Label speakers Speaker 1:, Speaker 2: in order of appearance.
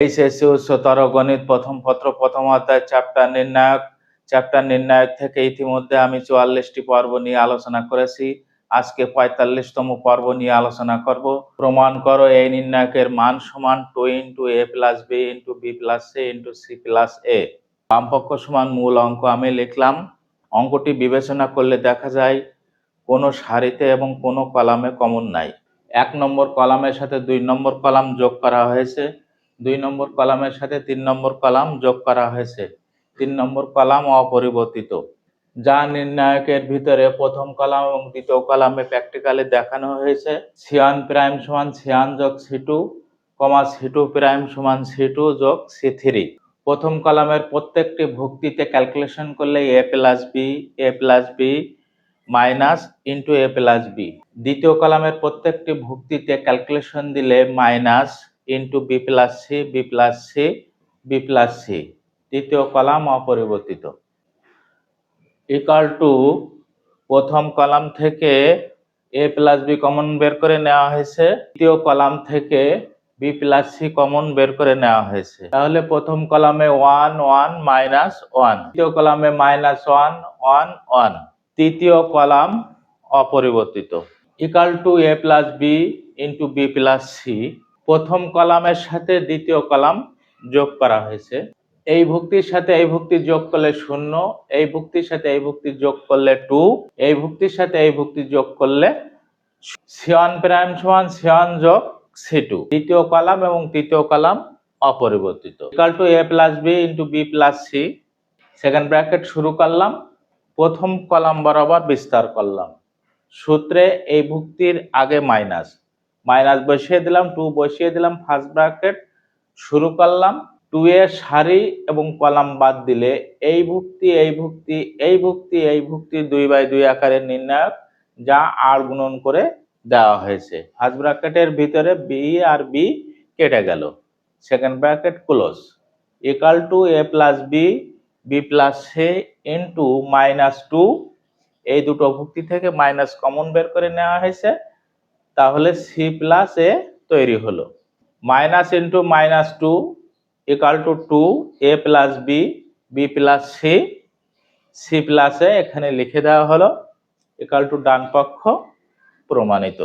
Speaker 1: HSC উচ্চতর গণিত প্রথম পত্র, প্রথম অধ্যায় চ্যাপ্টার নির্ণায়ক। চ্যাপ্টার নির্ণায়ক থেকে ইতিমধ্যে আমি চুয়াল্লিশটি পর্ব নিয়ে আলোচনা করেছি। আজকে পঁয়তাল্লিশতম পর্ব নিয়ে আলোচনা করব। প্রমাণ করো এই নির্ণায়কের মান সমান two into A plus B into B plus C into C plus A বামপক্ষ সমান মূল অঙ্ক আমি লিখলাম। অঙ্কটি বিবেচনা করলে দেখা যায়, কোনো সারিতে এবং কোনো কলামে কমন নাই। এক নম্বর কলামের সাথে দুই নম্বর কলাম যোগ করা হয়েছে। দুই নম্বর কলামের সাথে তিন নম্বর কলাম যোগ করা হয়েছে। তিন নম্বর কলাম অপরিবর্তিত। যা নির্ণায়কের ভিতরে প্রথম কলাম এবং দ্বিতীয় কলামে প্র্যাকটিক্যালি দেখানো হয়েছে। সিয়ান প্রাইম সমান সিয়ান যোগ C two comma C two prime সমান সি টু যোগ সি থ্রি। প্রথম কলামের প্রত্যেকটি ভক্তিতে ক্যালকুলেশন করলে A plus B, A plus B, minus into A plus B. দ্বিতীয় কলামের প্রত্যেকটি ভক্তিতে ক্যালকুলেশন দিলে minus into B plus C B plus C B plus C তৃতীয় কলাম অপরিবর্তিত। ইকাল টু প্রথম কলাম থেকে এ প্লাস বি কমন বের করে নেওয়া হয়েছে, দ্বিতীয় কলাম থেকে বি প্লাস সি কমন বের করে নেওয়া হয়েছে। তাহলে প্রথম কলামে ওয়ান ওয়ান মাইনাস ওয়ান দ্বিতীয় কলামে মাইনাস ওয়ান ওয়ান ওয়ান তৃতীয় কলাম অপরিবর্তিত। Equal to A plus B into B plus C প্রথম কলামের সাথে দ্বিতীয় কলাম যোগ করা হয়েছে। এই ভুক্তির সাথে এই ভুক্তি যোগ করলে শূন্য, এই ভুক্তির সাথে এই ভুক্তি যোগ করলে টু, এই ভুক্তির সাথে এই ভুক্তি যোগ করলে সিওয়ান প্রাইম সমান সিওয়ান যোগ সি টু। দ্বিতীয় কলাম এবং তৃতীয় কলাম অপরিবর্তিত। Equal to A plus B into B plus C second bracket শুরু করলাম, প্রথম কলাম বরাবর বিস্তার করলাম। সূত্রে এই ভুক্তির আগে মাইনাস মাইনাস বসিয়ে দিলাম, টু বসিয়ে দিলাম ফার্স্ট ব্র্যাকেট শুরু করলাম টু এর সারি এবং কলাম বাদ দিলে এই ভুক্তি এই ভুক্তি এই ভুক্তি এই ভুক্তি দুই বাই দুই আকারের নির্ণায়ক যা আর গুণন করে দেওয়া হয়েছে। ফার্স্ট ব্র্যাকেটের ভিতরে বি আর বি কেটে গেল। Second bracket close equal to A plus B B plus C into minus two এই দুটো ভুক্তি থেকে মাইনাস কমন বের করে নেওয়া হয়েছে। তাহলে সি প্লাস এ তৈরি হলো। Minus into minus two equal to two A plus B B plus C C plus এখানে লিখে দেওয়া হলো ইকাল টু ডান পক্ষ প্রমাণিত।